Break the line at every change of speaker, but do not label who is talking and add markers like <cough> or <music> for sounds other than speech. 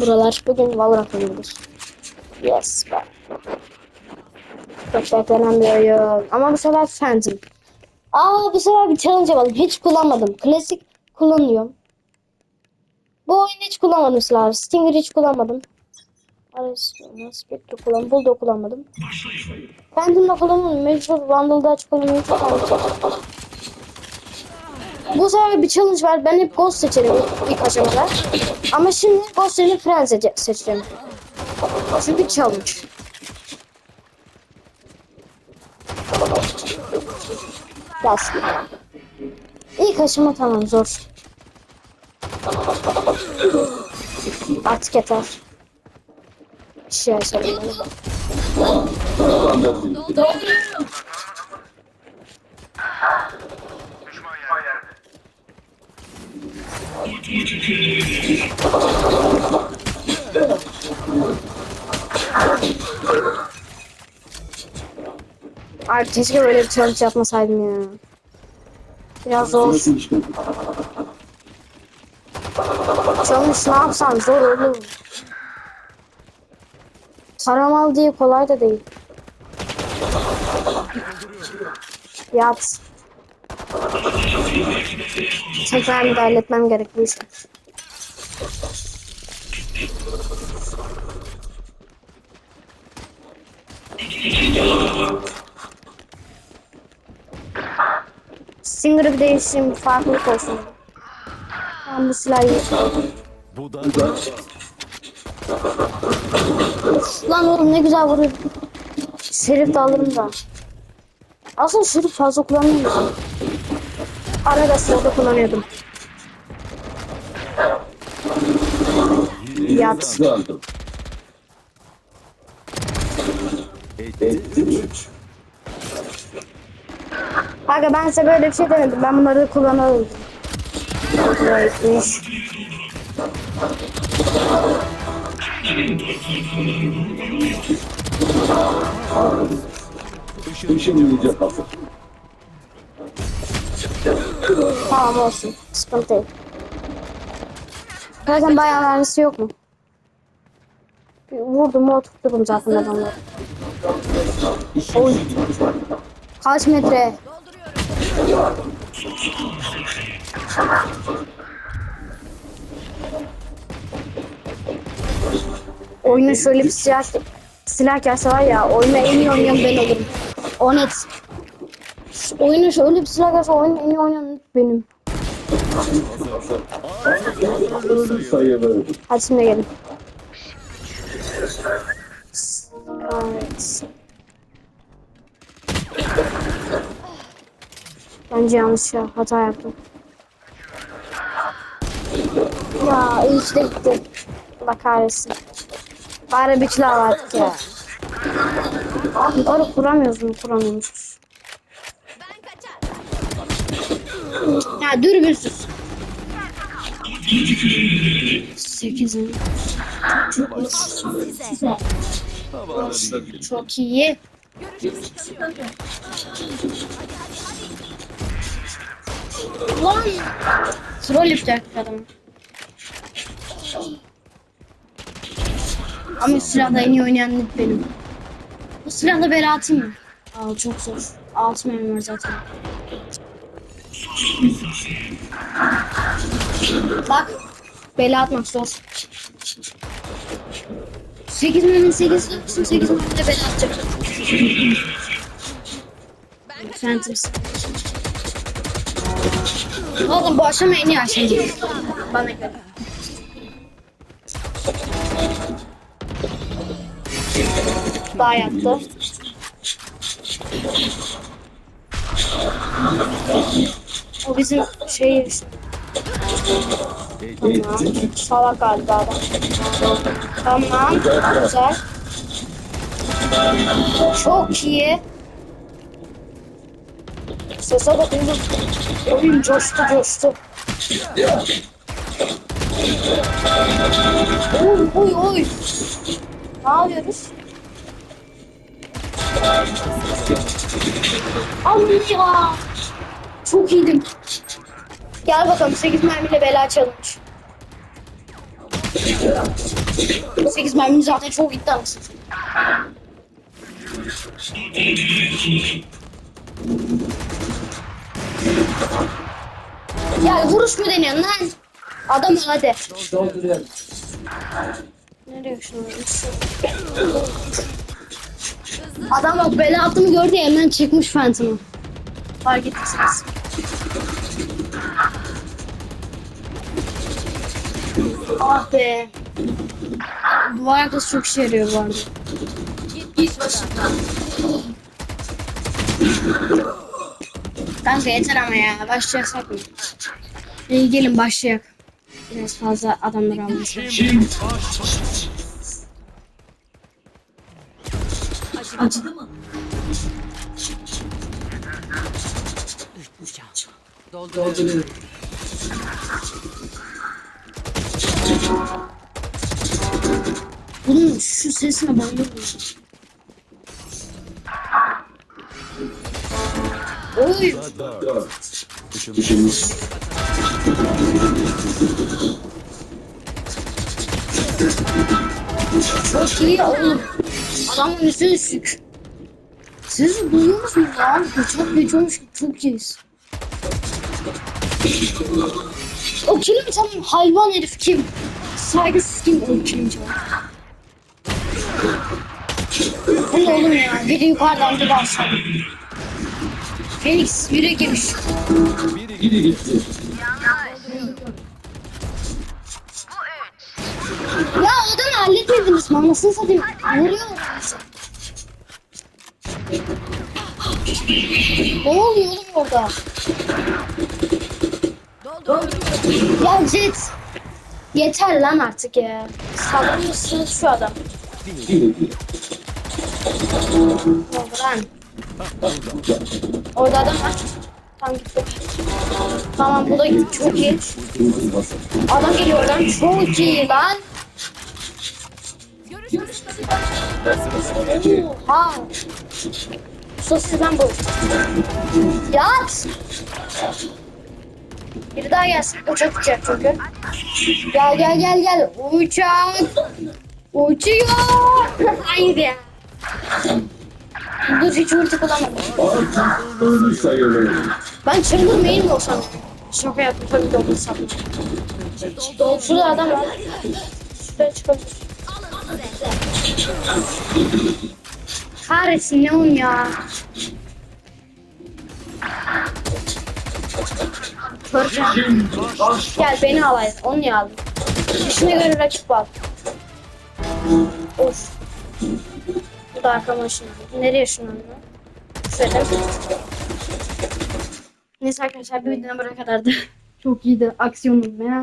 buralar. Bugün Valorant oynuyoruz. Yes be. Çok beklenemiyorum. Ama bu sefer Phantom. Aa bu sefer bir challenge yapalım. Hiç kullanmadım. Klasik kullanıyorum. Bu oyunu hiç kullanmadım silahı. Stinger hiç kullanmadım. Arizona, Spectre kullanmadım. Bulldog kullanmadım. Phantom'da kullanmadım. Mecbur kullanmayı çok anladım. Bu sefer bir challenge var. Ben hep Ghost seçerim ilk aşamada. Ama şimdi Ghost yerine Friend seçe- seçeceğim. Çünkü challenge. Bas. İlk aşama tamam zor. Artık yeter. Bir şey yaşadım. Ay keşke böyle bir challenge yapmasaydım ya. Biraz zor. Challenge ne yapsam zor olur. Taramal diye kolay da değil. Yat. Tekrar müdahale etmem gerek bu işe. Singer'ı bir bir farklılık olsun. Ben bu silahı
Bu da
Lan oğlum ne güzel vuruyor. Şerif de alırım da. Aslında şerif fazla kullanmıyorum. Arada sırada kullanıyordum. Yat. Kanka ben size böyle bir şey demedim. Ben bunları kullanırım. Neymiş?
Işınlayacak hazır.
Tamam olsun. Sıkıntı değil. Zaten bayağı mermisi yok mu? Bir Vurdum mu oturturum zaten adamları. Oy. Kaç metre? Oyunun şöyle bir silah, silah gelse var ya oyunu en iyi oynayan ben olurum. O net. Oyunun şöyle bir silah gelse oyunu en iyi oynayan benim. Hadi şimdi gelin. Evet. Bence yanlış ya. Hata yaptım. Ya iyi ki de gitti. Allah kahretsin. Bari bir kilo vardık ya. Abi orada kuramıyoruz mu? Kuramıyormuşuz. Ya dürbünsüz. Sekizin.
Havalara değil.
Çok iyi. Lan! Troll yapacak adam. Ama silahla en iyi oynayan Nip benim. Bu silahla bela atayım mı? Aa çok zor. Altı mermi var zaten. Bak. Bela atmak zor. 8 mermi 8 8 8 mermi de bela atacak. Phantoms. Oğlum bu aşama en iyi aşama. Bana göre. Daha yattı. O bizim şey işte. Tamam. Salak galiba adam. Tamam. Güzel. Çok iyi. Sese bakın. Oyun coştu coştu. Oy oy oy. Ne yapıyoruz? Allah! Çok iyiydim. Gel bakalım 8 mermiyle bela challenge. Sekiz mermi zaten çok gitti anasını. Ya vuruş mu deniyorsun lan? Adam hadi. Nereye şunu? Adam bak bela attığımı gördü ya, hemen çıkmış Phantom'ı. Fark ettiyseniz. Ah be. Bu ayakkabı çok işe yarıyor bu arada. Kanka yeter ama ya. Başlayacaksak mı? İyi gelin başlayak. Biraz fazla adamlar almış. Acıdı mı? Bunun şu sesine bayılıyorum. Oy!
İşimiz
Çok iyi oğlum. Adamın üstüne düştük. Siz duyuyor musunuz lan? Çok geç olmuş ki çok iyiyiz. O kilim tamam hayvan herif kim? Saygısız kim o kilim cevap? Bu ne oğlum ya? Biri yukarıdan biri aşağıdan. Felix yürek yemiş.
biri gitti.
Ya adamı halletmediniz mi? Anasını satayım. Vuruyorlar bizi. Ne oluyor oğlum orada? Ya Jet. Yeter lan artık ya. Salır mısınız şu adam? Oldu lan? Orada adam var. Tamam gitti. Tamam bu da. Çok iyi. Adam geliyor oradan. Çok iyi lan. Oha. Sosis lan bu. Yat. Biri daha gelsin. Uçak uçacak çünkü. Gel gel gel gel. Uçak. Uçuyor. <laughs> Hayır ya. Dur hiç ulti
sayılır.
Ben çıldırmayayım da o sanırım. Şaka yaptım tabii ki onu şurada adam var. Şuraya çıkabilir. Kahretsin ne oğlum ya. Göreceğim. Gel beni al hayır. Onu niye aldın? İşine göre rakip al. Of. Bu da arkama ışınlandı. Nereye ışınlandı? Şöyle. Neyse arkadaşlar bir videodan buraya kadardı. Çok iyiydi. Aksiyonlu. Beğen